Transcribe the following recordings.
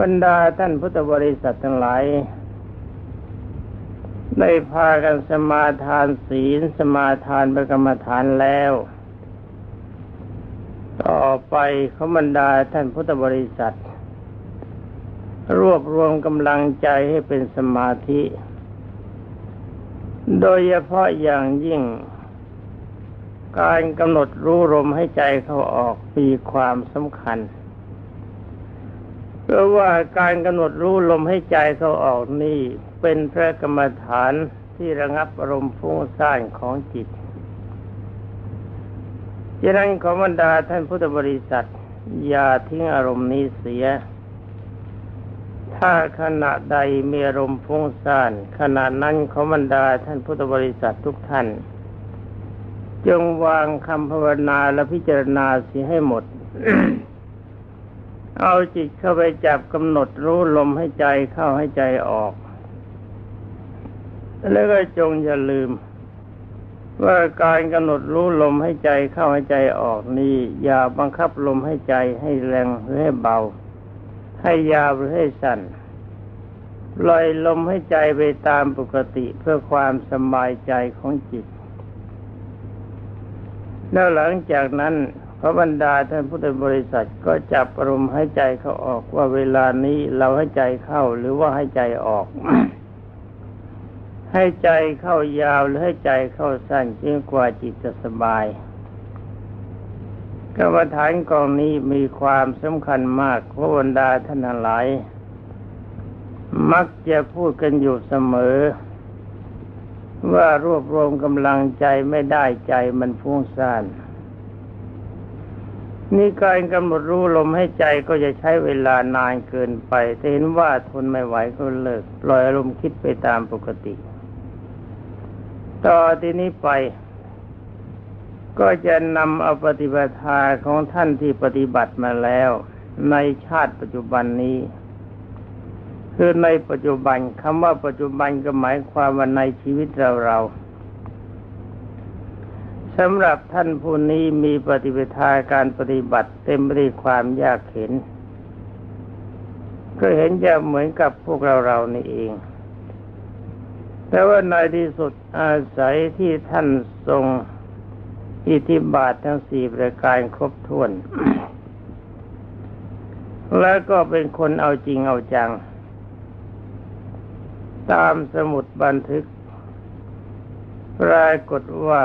บรรดาท่านพุทธบริษัททั้งหลายได้พากันสมาทานศีลสมาทานประกรรมฐานแล้ว ต่อไปขาบรรดาท่านพุทธบริษัท รวบรวมกำลังใจให้เป็นสมาธิ โดยเฉพาะอย่างยิ่ง การกำหนดรู้ลมให้ใจเขาออกมีความสำคัญ เพราะว่าการกำหนดรู้ลมให้ใจเข้าออกนี่เป็นพระกรรมฐานที่ระงับอารมณ์ฟุ้งซ่านของจิตฉะนั้นขอบรรดาท่านพุทธบริษัท อย่าทิ้งอารมณ์นี้เสีย ถ้าขณะใดมีอารมณ์ฟุ้งซ่านขณะนั้นขอบรรดาท่านพุทธบริษัททุกท่าน จงวางคำภาวนาและพิจารณาเสียให้หมด เอาจิตเข้าไปจับกำหนดรู้ลมให้ใจเข้าให้ใจออก แล้วก็จงอย่าลืม ว่าการกำหนดรู้ลมให้ใจเข้าให้ใจออกนี้อย่าบังคับลมให้ใจให้แรงหรือให้เบา ให้ยาวหรือให้สั้นปล่อยลมให้ใจไปตามปกติเพื่อความสบายใจของจิต แล้วหลังจากนั้น ระบรรดาท่านพุทธบริษัทก็จับอารมณ์ให้ใจเขาออกว่าเวลานี้เราให้ใจเข้าหรือว่าให้ใจออก ให้ใจเข้ายาวหรือให้ใจเข้าสั้นยิ่งกว่าจิตจะสบายกรรมฐานกองนี้มีความสำคัญมากพระบรรดาท่านหลาย มักจะพูดกันอยู่เสมอ ว่ารวบรวมกำลังใจไม่ได้ใจมันฟุ้งซ่าน นี่การกำหนดรู้ลมให้ใจก็จะใช้เวลานานเกินไปแต่เห็นว่าทนไม่ไหวก็เลิกปล่อยอารมณ์คิดไปตามปกติ ต่อที่นี้ไป ก็จะนำเอาปฏิบัติาของท่านที่ปฏิบัติมาแล้ว ในชาติปัจจุบันนี้ คือในปัจจุบันคำว่าปัจจุบันก็หมายความว่าในชีวิตเราเรา สำหรับท่านผู้นี้มีปฏิปทาการปฏิบัติเต็มไปด้วยความยากเห็นก็เห็นจะเหมือนกับพวกเราเรานี่เอง แต่ว่าในที่สุดอาศัยที่ท่านทรงอิทธิบาททั้งสี่ประการครบถ้วน แล้วก็เป็นคนเอาจริงเอาจัง ตามสมุดบันทึก ปรากฏว่า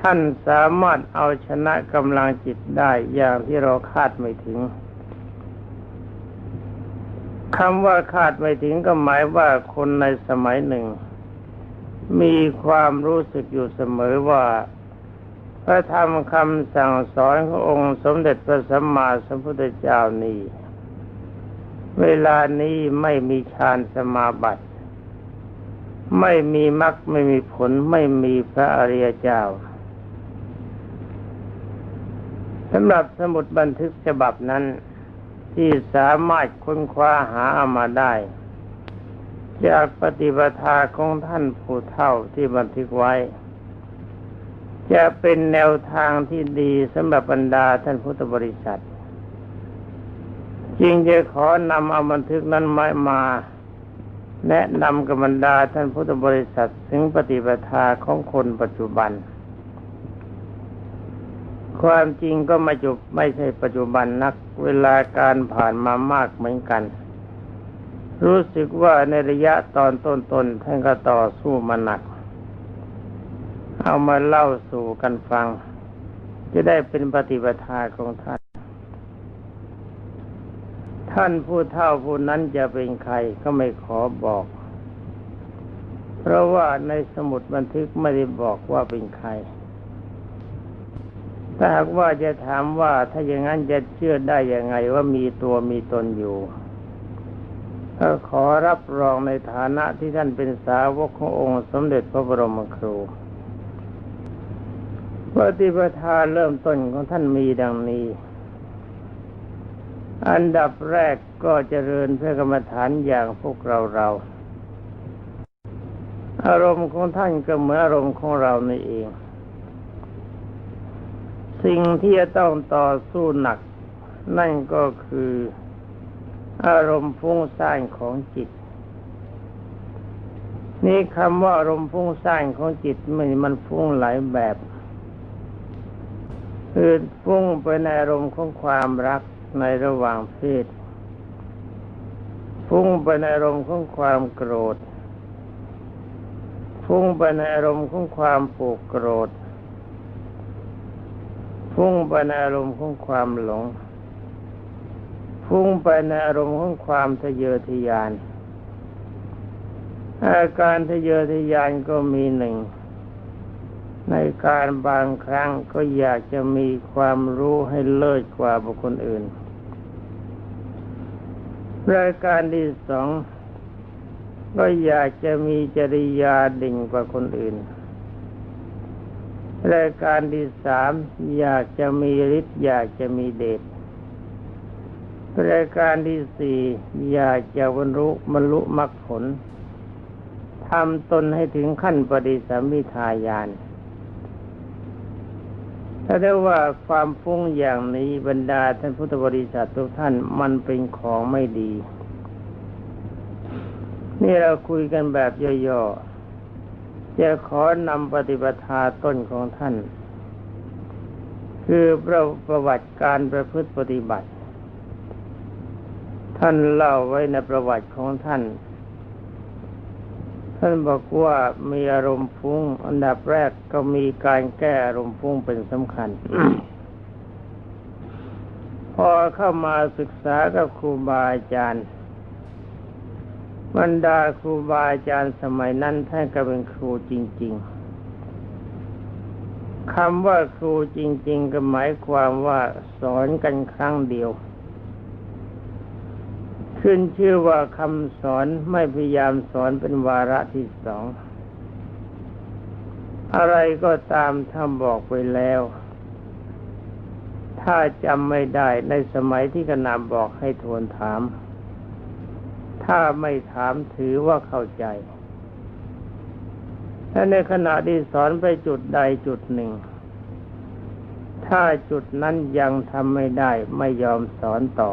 ท่านสามารถเอาชนะกำลังจิตได้อย่างที่เราคาดไม่ถึงคำว่าคาดไม่ถึงก็หมายว่าคนในสมัยหนึ่ง มีความรู้สึกอยู่เสมอว่า พระธรรมคำสั่งสอนขององค์สมเด็จพระสัมมาสัมพุทธเจ้านี้ เวลานี้ไม่มีฌานสมาบัติ ไม่มีมรรคไม่มีผลไม่มีพระอริยเจ้า สำหรับสมุดบันทึกฉบับนั้น ที่สามารถค้นคว้าหาเอามาได้ จากปฏิปทาของท่านผู้เท่าที่บันทึกไว้ จะเป็นแนวทางที่ดีสำหรับบรรดาท่านพุทธบริษัทจึงจะขอนำเอาบันทึกนั้นมามา แนะนำกับบรรดาท่านพุทธบริษัทถึงปฏิปทาของคนปัจจุบัน ความจริงก็ไม่จุบไม่ใช่ปัจจุบันนักเวลาการผ่านมามากเหมือนกัน รู้สึกว่าในระยะตอนต้นๆท่านก็ต่อสู้มาหนัก เอามาเล่าสู่กันฟัง จะได้เป็นปฏิปทาของท่าน ท่านผู้เท่าผู้นั้นจะเป็นใครก็ไม่ขอบอก เพราะว่าในสมุดบันทึกไม่ได้บอกว่าเป็นใคร ถ้าหากว่าจะถามว่าถ้าอย่างนั้นจะเชื่อได้ยังไงว่ามีตัวมีตนอยู่ก็ขอรับรองในฐานะที่ท่านเป็นสาวกขององค์สมเด็จพระบรมครูปฏิปทาเริ่มต้นของท่านมีดังนี้ อันดับแรกก็เจริญเพื่อกรรมฐานอย่างพวกเราเรา อารมณ์ของท่านก็เหมือนอารมณ์ของเราในเอง สิ่งที่จะต้องต่อสู้หนัก นั่นก็คืออารมณ์ฟุ้งซ่านของจิต นี่คำว่าอารมณ์ฟุ้งซ่านของจิตมันมันฟุ้งหลายแบบคือฟุ้งไปในอารมณ์ของความรักในระหว่างเพศฟุ้งไปในอารมณ์ของความโกรธ ฟุ้งไปในอารมณ์ของความผูกโกรธ ฟุ้งไปในอารมณ์ของความหลงฟุ้งไปในอารมณ์ของความทะเยอทะยานอาการทะเยอทะยานก็มีหนึ่ง ในการบางครั้งก็อยากจะมีความรู้ให้เลิศกว่าบุคคลอื่น รายการที่สองก็อยากจะมีจริยาดิ่งกว่าคนอื่น รายการที่สามอยากจะมีฤทธิ์อยากจะมีเดชรายการที่สี่อยากจะบรรลุบรรลุมรรคผลทำตนให้ถึงขั้นปฏิสัมมิทายาน ถ้าได้ว่าความฟุ้งอย่างนี้บรรดาท่านพุทธบริษัททุกท่านมันเป็นของไม่ดี นี่เราคุยกันแบบย่อๆ จะขอนำปฏิปทาต้นของท่าน คือประประวัติการประพฤติปฏิบัติ ท่านเล่าไว้ในประวัติของท่าน ท่านบอกว่ามีอารมณ์ฟุ้งอันดับแรกก็มีการแก้อารมณ์ฟุ้งเป็นสำคัญ พอเข้ามาศึกษากับครูบาอาจารย์ บรรดาครูบาอาจารย์สมัยนั้นท่านก็เป็นครูจริง ๆคำว่าครูจริง ๆ ก็หมายความว่าสอนกันครั้งเดียว ขึ้นชื่อว่าคำสอนไม่พยายามสอนเป็นวาระที่สอง อะไรก็ตามท่านบอกไปแล้ว ถ้าจำไม่ได้ในสมัยที่กนำบอกให้ทวนถาม ถ้าไม่ถามถือว่าเข้าใจและในขณะที่สอนไปจุดใดจุดหนึ่ง ถ้าจุดนั้นยังทำไม่ได้ไม่ยอมสอนต่อ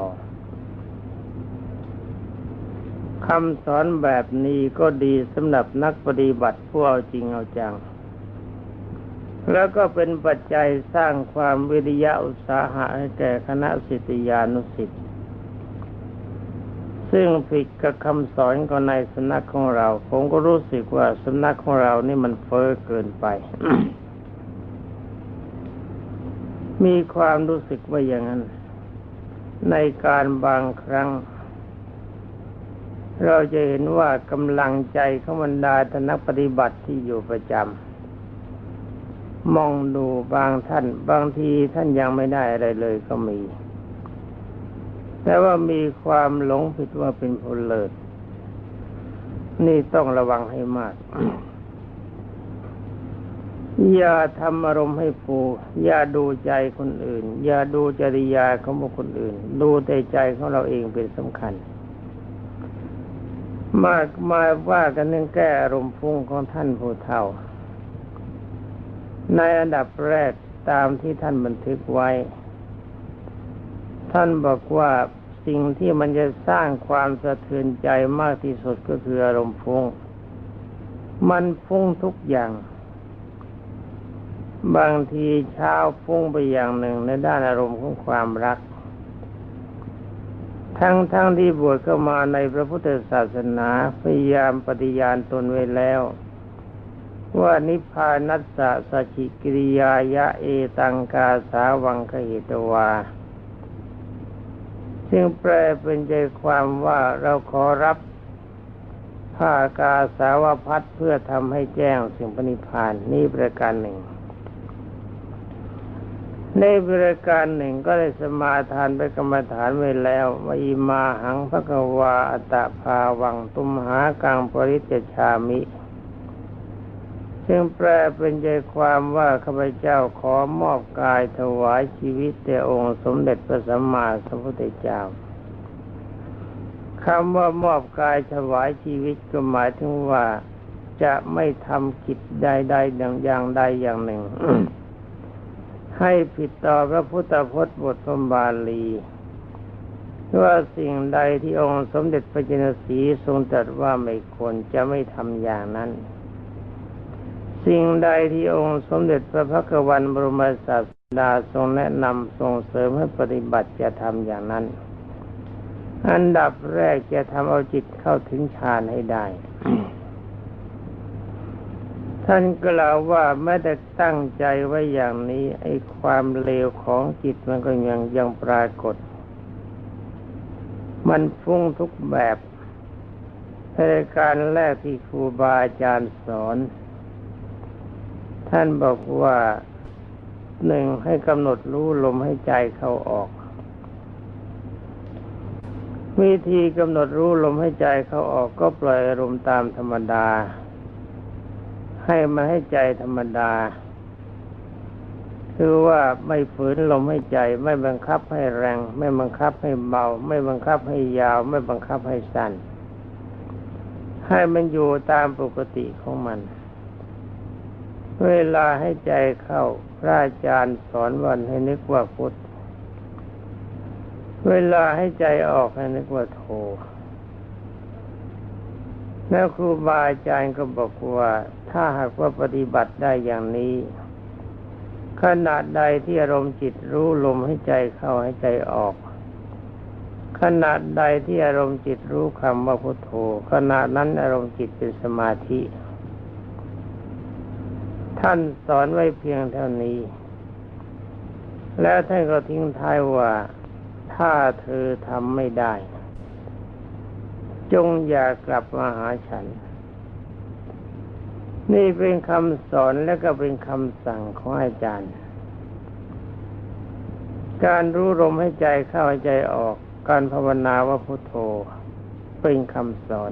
คำสอนแบบนี้ก็ดีสำหรับนักปฏิบัติผู้เอาจริงเอาจัง แล้วก็เป็นปัจจัยสร้างความวิริยะอุตสาหะให้แก่คณะสิทธิานุสิทธิ ซึ่งผิดกับคำสอนของในสำนักของเรา ผมก็รู้สึกว่าสำนักของเรานี่มันเฟ้อเกินไป มีความรู้สึกว่าอย่างนั้น ในการบางครั้ง เราจะเห็นว่ากำลังใจของบรรดาทนักปฏิบัติที่อยู่ประจำมองดูบางท่าน บางทีท่านยังไม่ได้อะไรเลยก็มี แต่ว่ามีความหลงผิดว่าเป็นผลเลิศนี่ต้องระวังให้มาก อย่าทำอารมณ์ให้ฟูอย่าดูใจคนอื่น อย่าดูจริยาของบุคคลอื่น ดูแต่ใจของเราเองเป็นสำคัญ มามาว่ากันเรื่องแก้อารมณ์ฟุ้งของท่านผู้เฒ่า ในอันดับแรกตามที่ท่านบันทึกไว้ ท่านบอกว่าสิ่งที่มันจะสร้างความสะเทือนใจมากที่สุดก็คืออารมณ์ฟุ้ง มันฟุ้งทุกอย่าง บางทีเช้าฟุ้งไปอย่างหนึ่งในด้านอารมณ์ของความรัก ทั้งทั้งที่บวชเข้ามาในพระพุทธศาสนาพยายามปฏิญาณตนไว้แล้วว่านิพพานัสสะสชิกิริยายะเอตังกาสาวังคเหตวา ซึ่งแปลเป็นใจความว่าเราขอรับผ้ากาสาวพัดเพื่อทำให้แจ้งสิ่งปณิพานนี้ประการหนึ่ง ในบริการหนึ่งก็ได้สมาทานไปกรรมฐานไว้แล้ววอิมาหังพระกวาอัตภาวังตุมหากังปริจชามิ ซึ่งแปลเป็นใจความว่าข้าพเจ้าขอมอบกายถวายชีวิตแด่องค์สมเด็จพระสัมมาสัมพุทธเจ้าคำว่ามอบกายถวายชีวิตก็หมายถึงว่าจะไม่ทำกิจใดๆอย่างใดอย่างหนึ่ง ให้ผิดต่อพระพุทธพจน์บทพมบาลีว่าสิ่งใดที่องค์สมเด็จพระจินสีทรงตรัสว่าไม่ควรจะไม่ทำอย่างนั้น สิ่งใดที่องค์สมเด็จพระพักวันบรมศาสดาทรงแนะนำทรงเสริมให้ปฏิบัติจะทำอย่างนั้น อันดับแรกจะทำเอาจิตเข้าถึงฌานให้ได้ ท่านกล่าวว่าแม้แต่ตั้งใจไว้อย่างนี้ ไอ้ความเลวของจิตมันก็ยังยังปรากฏ มันฟุ้งทุกแบบในการแรกที่ครูบาอาจารย์สอน ท่านบอกว่าหนึ่งให้กำหนดรู้ลมให้ใจเข้าออก วิธีกำหนดรู้ลมให้ใจเข้าออกก็ปล่อยอารมณ์ตามธรรมดา ให้มาให้ใจธรรมดา คือว่าไม่ฝืนลมให้ใจ ไม่บังคับให้แรง ไม่บังคับให้เบา ไม่บังคับให้ยาว ไม่บังคับให้สั้น ให้มันอยู่ตามปกติของมัน เวลาให้ใจเข้า พระอาจารย์สอนวันให้นึกว่าพุทธ เวลาให้ใจออกให้นึกว่าโท แล้วครูบาอาจารย์ก็บอกว่า ถ้าหากว่าปฏิบัติได้อย่างนี้ ขนาดใดที่อารมณ์จิตรู้ลมให้ใจเข้าให้ใจออกขนาดใดที่อารมณ์จิตรู้คำว่าพุทโธขนาดนั้นอารมณ์จิตเป็นสมาธิ ท่านสอนไว้เพียงเท่านี้ แล้วท่านก็ทิ้งท้ายว่า ถ้าเธอทำไม่ได้ จงอย่ากลับมาหาฉัน นี่เป็นคำสอนและก็เป็นคำสั่งของอาจารย์ การรู้ลมให้ใจเข้าใจออก การภาวนาว่าพุโทโธเป็นคำสอน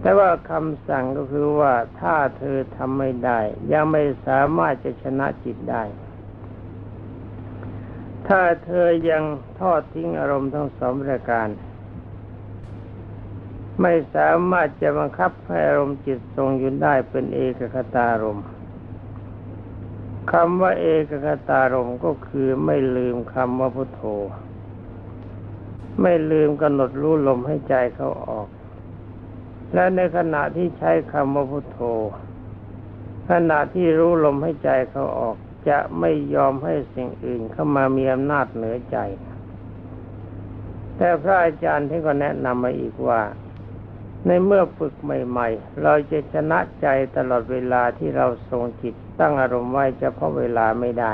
แต่ว่าคำสั่งก็คือว่าถ้าเธอทำไม่ได้ ยังไม่สามารถจะชนะจิตได้ ถ้าเธอยังทอดทิ้งอารมณ์ทั้งสองประการ ไม่สามารถจะบังคับให้อารมณ์จิตทรงอยู่ได้เป็นเอกคตารมคำว่าเอกคตารมก็คือไม่ลืมคำว่าพุทโธ ไม่ลืมกำหนดรู้ลมให้ใจเขาออก และในขณะที่ใช้คำว่าพุทโธ ขณะที่รู้ลมให้ใจเขาออกจะไม่ยอมให้สิ่งอื่นเข้ามามีอำนาจเหนือใจ แต่พระอาจารย์ท่านก็แนะนำมาอีกว่า ในเมื่อฝึกใหม่ ๆ เราจะชนะใจตลอดเวลาที่เราทรงจิตตั้งอารมณ์ไว้เฉพาะเวลาไม่ได้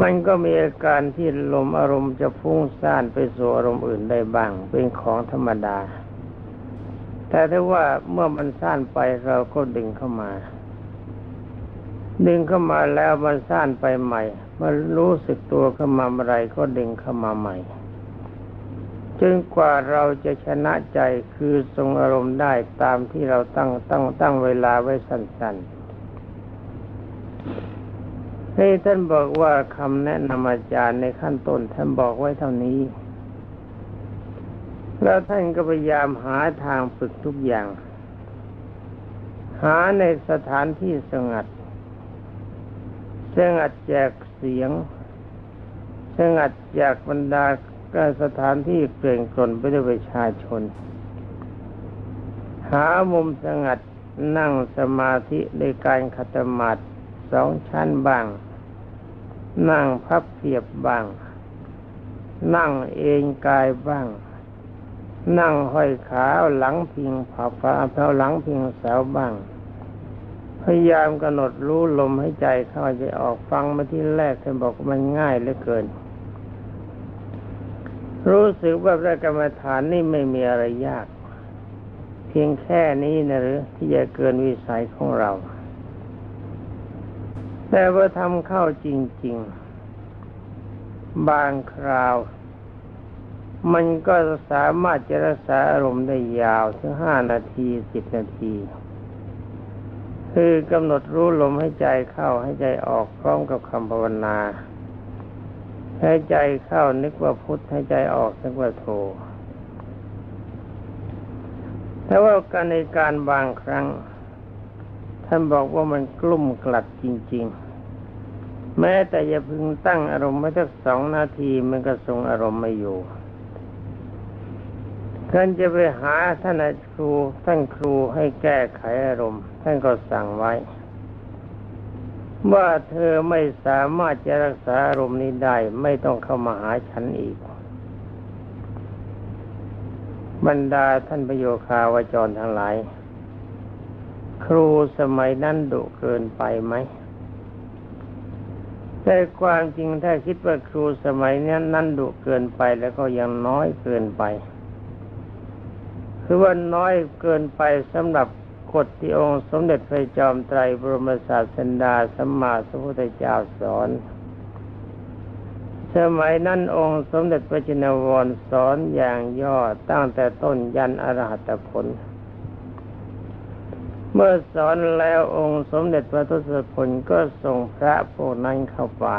มันก็มีอาการที่ลมอารมณ์จะฟุ้งซ่านไปสู่อารมณ์อื่นได้บ้าง เป็นของธรรมดา แต่ถ้าว่าเมื่อมันซ่านไปเราก็ดึงเข้ามา ดึงเข้ามาแล้วมันซ่านไปใหม่มันรู้สึกตัวเข้ามาเมื่อไรก็ดึงเข้ามาใหม่จนกว่าเราจะชนะใจคือทรงอารมณ์ได้ตามที่เราตั้งตั้งตั้งเวลาไว้สั้นๆ ให้ท่านบอกว่าคำแนะนำอาจารย์ในขั้นต้น ท่านบอกไว้เท่านี้ แล้วท่านก็พยายามหาทางฝึกทุกอย่าง หาในสถานที่สงัดสงัดจากเสียงสงัดจากบรรดาการสถานที่เกลื่อนกลนไปด้วยประชาชน หามุมสงัดนั่งสมาธิในการขัตมาดสองชั้นบ้าง นั่งพับเพียบบ้าง นั่งเองกายบ้าง นั่งห้อยขาหลังพิงผาฟ้าเท้าหลังพิงเสาบ้าง พยายามกำหนดรู้ลมให้ใจเข้าใจออกฟังมาที่แรกท่านบอกมันง่ายเหลือเกิน รู้สึกว่าพระกรรมฐานนี่ไม่มีอะไรยาก เพียงแค่นี้นะหรือที่จะเกินวิสัยของเรา แต่ว่าทำเข้าจริง ๆ บางคราว มันก็สามารถจะรักษาอารมณ์ได้ยาวถึงห้านาทีสิบนาที คือกำหนดรู้ลมให้ใจเข้าให้ใจออกพร้อมกับคำภาวนาให้ใจเข้านึกว่าพุทธให้ใจออกนึกว่าโทแต่ว่าการในการบางครั้ง ท่านบอกว่ามันกลุ่มกลัดจริง ๆ แม้แต่อย่าพึงตั้งอารมณ์ไว้สักสองนาทีมันก็ทรงอารมณ์ไม่อยู่ท่านจะไปหาท่านอาครูท่านครูให้แก้ไขอารมณ์ ท่านก็สั่งไว้ ว่าเธอไม่สามารถจะรักษาอารมณ์นี้ได้ไม่ต้องเข้ามาหาฉันอีก บรรดาท่านประโยคาวจรทั้งหลาย รูสมัยนั้นดุเกินไปไหมแต่ความจริงถ้าคิดว่าครูสมัยนี้นั้นดุเกินไปแล้วก็ยังน้อยเกินไป คือว่าน้อยเกินไปสำหรับกฎที่องค์สมเด็จพระจอมไตรบรมศาสดาสัมมาสัมพุทธเจ้าสอน สมัยนั้นองค์สมเด็จพระจินวรสอนอย่างย่อตั้งแต่ต้นยันอรหัตผล เมื่อสอนแล้วองค์สมเด็จพระทศพลก็ส่งพระพวกนั้นเข้าป่า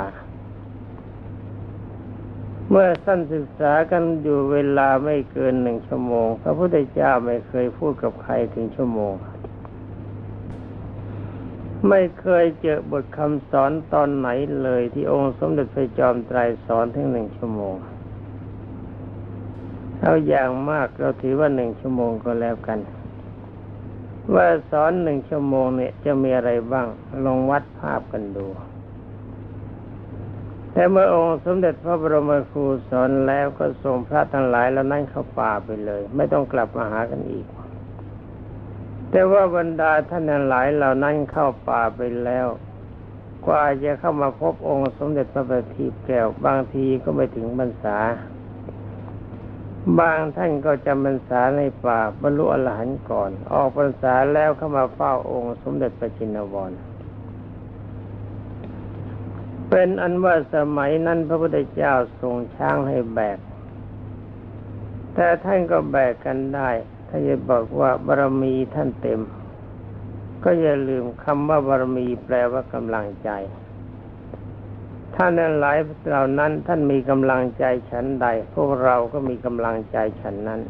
เมื่อท่านศึกษากันอยู่เวลาไม่เกินหนึ่งชั่วโมง พระพุทธเจ้าไม่เคยพูดกับใครถึงชั่วโมง ไม่เคยเจอบทคำสอนตอนไหนเลยที่องค์สมเด็จพระจอมไตรสอนถึงหนึ่งชั่วโมงเอาอย่างมากเราถือว่าหนึ่งชั่วโมงก็แล้วกัน ว่าสอนหนึ่งชั่วโมงเนี่ยจะมีอะไรบ้าง ลองวัดภาพกันดู แต่เมื่อองค์สมเด็จพระบรมครูสอนแล้วก็ส่งพระทั้งหลายแล้วนั่นเข้าป่าไปเลย ไม่ต้องกลับมาหากันอีก แต่ว่าบรรดาท่านทั้งหลายเหล่านั้นเข้าป่าไปแล้วกว่าจะเข้ามาพบองค์สมเด็จพระบัณฑิตแก้วบางทีก็ไม่ถึงพรรษา บางท่านก็จำพรรษาในป่าบรรลุอรหันต์ก่อน ออกพรรษาแล้วเข้ามาเฝ้าองค์สมเด็จพระจินวร เป็นอันว่าสมัยนั้นพระพุทธเจ้าทรงช้างให้แบก แต่ท่านก็แบกกันได้ถ้าจะบอกว่าบารมีท่านเต็ม ก็อย่าลืมคำว่าบารมีแปลว่ากำลังใจ ท่านนั้นหลายเหล่านั้นท่านมีกำลังใจฉันใด พวกเราก็มีกำลังใจฉันนั้น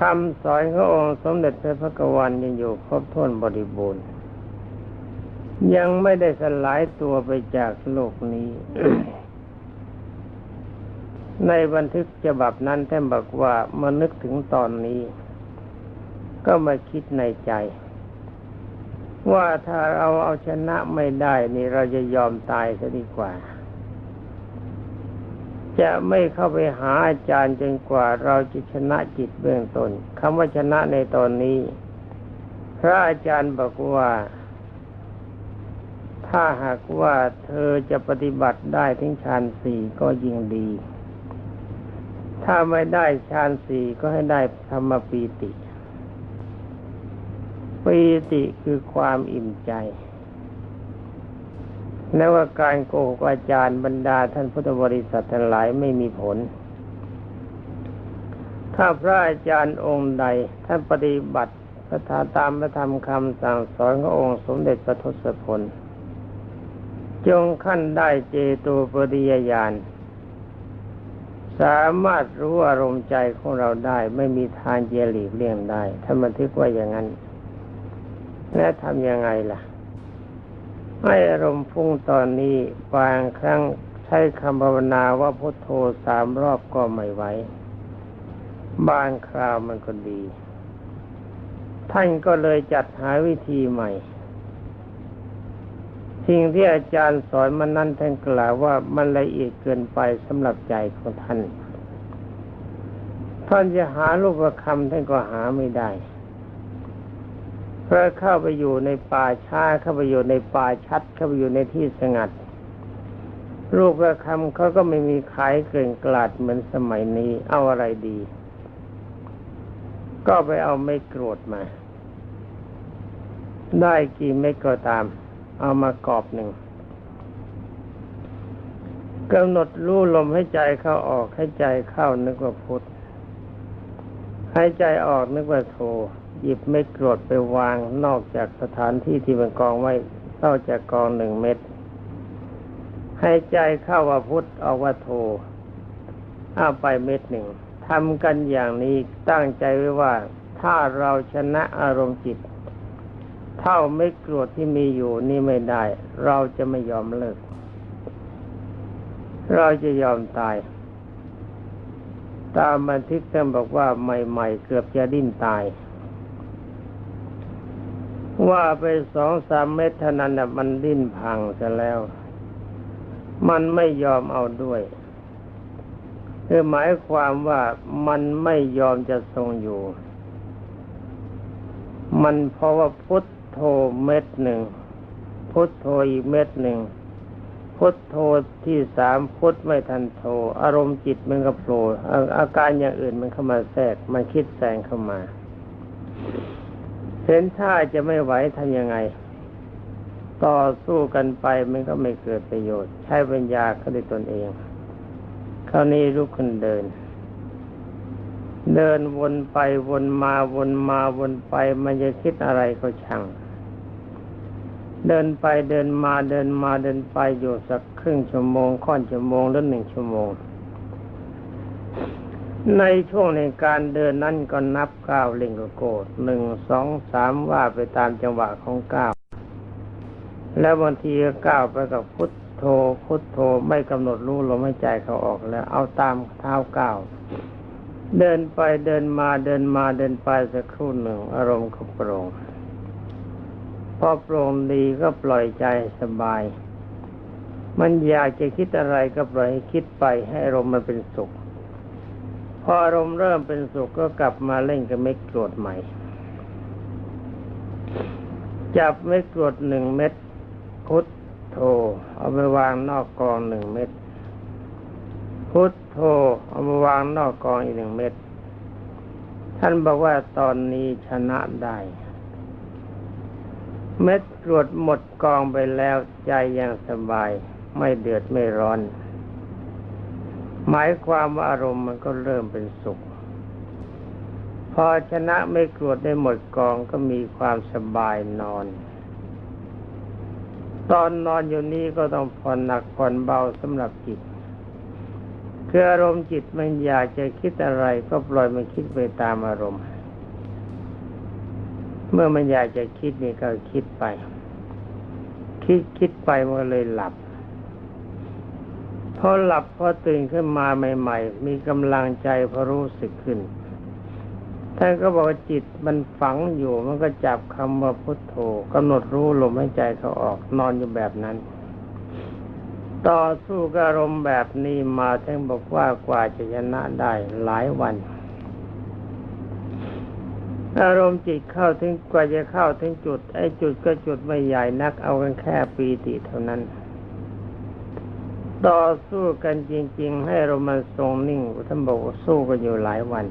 คำสอนขององค์สมเด็จพระพักวันยังอยู่ครบถ้วนบริบูรณ์ยังไม่ได้สลายตัวไปจากโลกนี้ ในบันทึกฉบับนั้นท่านบอกว่าเมื่อนึกถึงตอนนี้ ก็มาคิดในใจ ว่าถ้าเราเอาชนะไม่ได้นี่เราจะยอมตายซะดีกว่า จะไม่เข้าไปหาอาจารย์จนกว่า เราจะชนะจิตเบื้องต้นคำว่าชนะในตอนนี้ พระอาจารย์บอกว่า ถ้าหากว่าเธอจะปฏิบัติได้ถึงฌานสี่ก็ยิ่งดี ถ้าไม่ได้ฌานสี่ก็ให้ได้ธรรมปีติ ปีติคือความอิ่มใจ แล้วว่าการโกหกอาจารย์บรรดาท่านพุทธบริษัททั้งหลายไม่มีผล ถ้าพระอาจารย์องค์ใดท่านปฏิบัติพระธาตามพระธรรมคำสั่งสอนขององค์สมเด็จพระทศพล จงขั้นได้เจโตปริยญาณสามารถรู้อารมณ์ใจของเราได้ ไม่มีทางเจหลีเลี่ยงได้ท่านบันทึกว่าอย่างนั้น และทำยังไงล่ะ ให้อารมณ์ฟุ้งตอนนี้บางครั้งใช้คำภาวนาว่าพุทโธสามรอบก็ไม่ไหวบางคราวมันก็ดี ท่านก็เลยจัดหาวิธีใหม่ สิ่งที่อาจารย์สอนมันนั้นท่านกล่าวว่ามันละเอียดเกินไปสำหรับใจของท่าน ท่านจะหาลูกประคำท่านก็หาไม่ได้ พระเข้าไปอยู่ในป่าช้าเข้าไปอยู่ในป่าชัด เข้าไปอยู่ในที่สงัดลูกประคำเขาก็ไม่มีขายเกินกลาดเหมือนสมัยนี้ เอาอะไรดี ก็ไปเอาไม่โกรธมา ได้กี่เม็ดก็ตาม เอามากอบหนึ่งกำหนดรู้ลมให้ใจเข้าออกให้ใจเข้านึกว่าพุทธให้ใจออกนึกว่าโท หยิบไม่โกรธไปวางนอกจากสถานที่ที่มันกองไว้นอกจากกองหนึ่งเม็ดให้ใจเข้าว่าพุทธออกว่าโทเอาไปเม็ดหนึ่งทำกันอย่างนี้ตั้งใจไว้ว่า ถ้าเราชนะอารมณ์จิต เท่าไม่กรวดที่มีอยู่นี่ไม่ได้ เราจะไม่ยอมเลิก เราจะยอมตาย ตามบันทึกท่านบอกว่าใหม่ ๆ เกือบจะดิ้นตาย ว่าไปสองสามเม็ดเท่านั้นน่ะมันดิ้นพังซะแล้ว มันไม่ยอมเอาด้วยคือหมายความว่ามันไม่ยอมจะทรงอยู่ มันเพราะว่าพุทโธเม็ดหนึ่ง พุทโธอีกเม็ดหนึ่ง พุทโธที่สามพุทไม่ทันโธอารมณ์จิตมันก็โผล่อาอาการอย่างอื่นมันเข้ามาแทรกมันคิดแซงเข้ามา เห็นท่าจะไม่ไหวทำยังไง ต่อสู้กันไปมันก็ไม่เกิดประโยชน์ ใช้ปัญญาเขาด้วยตนเอง คราวนี้ลุกขึ้นเดิน เดินวนไปวนมาวนมาวนไป มันจะคิดอะไรก็ช่างเดินไปเดินมาเดินมาเดินไปอยู่สักครึ่งชั่วโมงค่อนชั่วโมงหรือหนึ่งชั่วโมง ในช่วงในการเดินนั้นก็นับก้าวเล่งกโกดหนึ่งสองสามว่าไปตามจังหวะของก้าวแล้วบางทีก็ก้าวไปกับพุทโธพุทโธไม่กำหนดรู้ลมหายใจเขาออกแล้ว เอาตามเท้าก้าวเดินไปเดินมาเดินมาเดินไปสักครู่หนึ่ง อารมณ์ก็โปร่งพอโปร่งดีก็ปล่อยใจสบาย มันอยากจะคิดอะไรก็ปล่อยให้คิดไปให้อารมณ์มันเป็นสุข พออารมณ์เริ่มเป็นสุขก็กลับมาเล่นกับเม็ดกรดใหม่ จับเม็ดกรดหนึ่งเม็ดพุทโธเอาไปวางนอกกองหนึ่งเม็ดพุทโธเอามาวางนอกกองอีกหนึ่งเม็ดท่านบอกว่าตอนนี้ชนะได้ เม็ดกรวดหมดกองไปแล้วใจยังสบาย ไม่เดือดไม่ร้อน หมายความว่าอารมณ์มันก็เริ่มเป็นสุข พอชนะไม่กรวได้หมดกองก็มีความสบายนอน ตอนนอนอยู่นี้ก็ต้องผ่อนหนักผ่อนเบาสำหรับจิตคืออารมณ์จิตมันอยากจะคิดอะไร ก็ปล่อยมันคิดไปตามอารมณ์ เมื่อมันอยากจะคิดนี่ก็คิดไป คิดคิดไปมันเลยหลับ พอหลับพอตื่นขึ้นมาใหม่ ๆ มีกำลังใจพอรู้สึกขึ้นท่านก็บอกว่าจิตมันฝังอยู่ มันก็จับคำว่าพุทโธกำหนดรู้ลมหายใจเขาออกนอนอยู่แบบนั้น ต่อสู้กับอารมณ์แบบนี้มาท่านบอกว่ากว่าจะชนะได้หลายวัน อารมณ์จิตเข้าถึงกว่าจะเข้าถึงจุด ไอ้จุดก็จุดไม่ใหญ่นักเอากันแค่ปีติเท่านั้น ต่อสู้กันจริง ๆ ให้เรามันทรงนิ่งท่านบอกว่าสู้กันอยู่หลายวัน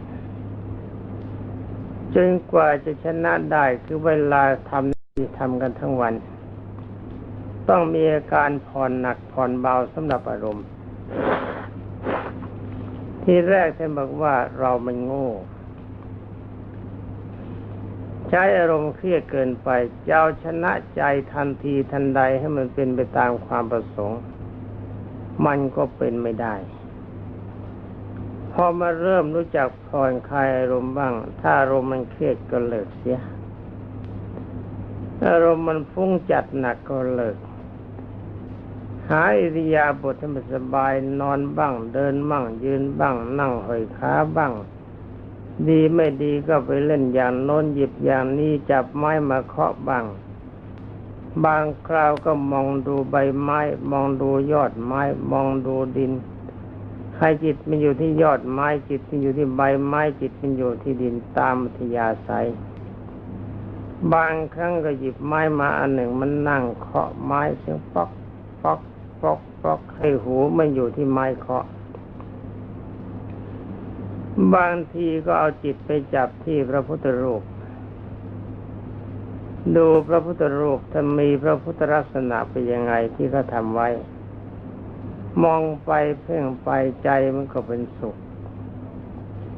จนกว่าจะชนะได้คือเวลาทำที่ทำกันทั้งวัน ต้องมีอาการผ่อนหนักผ่อนเบาสำหรับอารมณ์ ที่แรกท่านบอกว่าเรามันโง่ ใช้อารมณ์เครียดเกินไปจะเอาชนะใจทันทีทันใดให้มันเป็นไปตามความประสงค์ มันก็เป็นไม่ได้ พอมาเริ่มรู้จักผ่อนคลายอารมณ์บ้าง ถ้าอารมณ์มันเครียดก็เลิกเสียอารมณ์มันฟุ้งจัดหนักก็เลิก หาอิริยาบถให้มันสบายนอนบ้าง เดินบ้าง ยืนบ้าง นั่งห้อยขาบ้าง ดีไม่ดีก็ไปเล่นอย่างโน้นหยิบอย่างนี้จับไม้มาเคาะบ้าง บางคราวก็มองดูใบไม้ มองดูยอดไม้ มองดูดินใครจิตมันอยู่ที่ยอดไม้จิตมันอยู่ที่ใบไม้จิตมันอยู่ที่ดินตามอัธยาศัยบางครั้งก็หยิบไม้มาอันหนึ่งมันนั่งเคาะไม้เสียงป๊อกป๊อกป๊อกป๊อกให้หูมันอยู่ที่ไม้เคาะ บางทีก็เอาจิตไปจับที่พระพุทธรูป ดูพระพุทธรูปถ้ามีพระพุทธลักษณะเป็นยังไงที่เขาทำไว้ มองไปเพ่งไปใจมันก็เป็นสุข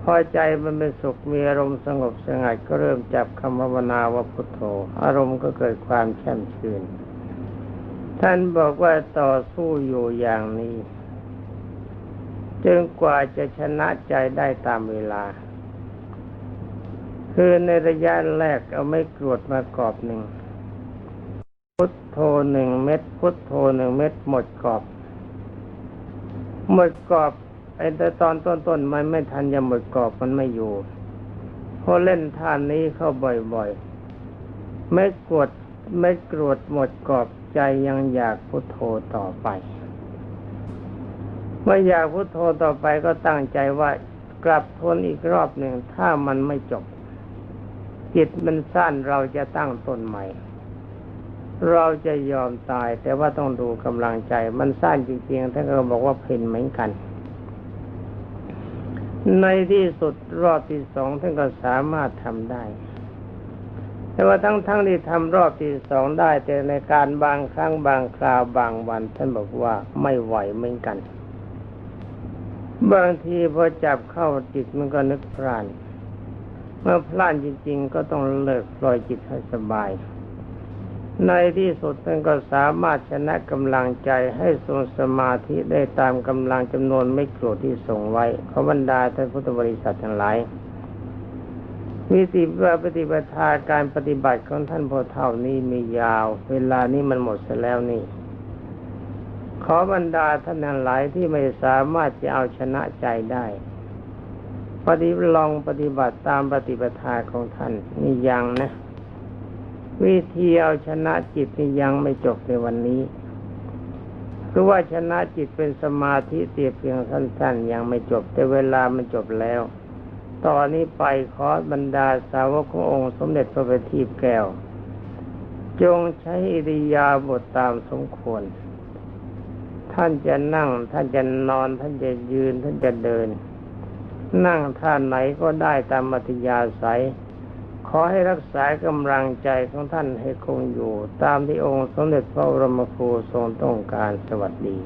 พอใจมันเป็นสุขมีอารมณ์สงบสงัดก็เริ่มจับคำภาวนาว่าพุทโธ อารมณ์ก็เกิดความแช่มชื่น ท่านบอกว่าต่อสู้อยู่อย่างนี้จนกว่าจะชนะใจได้ตามเวลา คือในระยะแรกเอาไม่กรวดมากรอบหนึ่ง พุทโธหนึ่งเม็ด พุทโธหนึ่งเม็ดหมดกรอบ หมดกรอบไอ้แต่ตอนต้นๆมันไม่ทันจะหมดกรอบมันไม่อยู่พอเล่นท่านนี้เข้าบ่อยๆ ไม่กดไม่กรวดหมดกรอบใจยังอยากพุทโธต่อไป เมื่ออยากพุทโธต่อไปก็ตั้งใจว่ากลับทวนอีกรอบหนึ่งถ้ามันไม่จบ จิตมันสั้นเราจะตั้งต้นใหม่ เราจะยอมตาย แต่ว่าต้องดูกำลังใจ มันสั้นจริงๆท่านก็บอกว่าเพ่นเหมือนกัน ในที่สุดรอบที่สองท่านก็สามารถทำได้ แต่ว่าทั้งๆทที่ทำรอบที่สองได้ แต่ในการบางครั้งบางคราวบางวัน ท่านบอกว่าไม่ไหวเหมือนกัน บางทีพอจับเข้าจิตมันก็นึกพลาน เมื่อพลานจริง ๆ ก็ต้องเลิกปล่อยจิตให้สบาย ในที่สุดท่านก็สามารถชนะกำลังใจให้ทรงสมาธิได้ตามกำลังจำนวนไม่โกรธที่ส่งไว้ขอบรรดาท่านพุทธบริษัททั้งหลายวิธีปฏิบัติการปฏิบัติของท่านพอเท่านี้มียาว เวลานี้มันหมดเสียแล้วนี่ ขอบรรดาท่านทั้งหลายที่ไม่สามารถจะเอาชนะใจได้ ปฏิลองปฏิบัติตามปฏิปทาของท่านนี่ยังนะ วิธีเอาชนะจิตนี่ยังไม่จบในวันนี้คือว่าชนะจิตเป็นสมาธิเตียเพียงสั้นๆ ยังไม่จบ แต่เวลามันจบแล้ว ตอนนี้ไปขอบรรดาสาวกขององค์ สมเด็จพระบัณฑิตแก้ว จงใช้อิริยาบถตามสมควร ท่านจะนั่ง ท่านจะนอน ท่านจะยืน ท่านจะเดิน นั่งท่านไหนก็ได้ตามมัธยาศัย ขอให้รักษากำลังใจของท่านให้คงอยู่ ตามที่องค์สมเด็จพระบรมครูทรงต้องการสวัสดี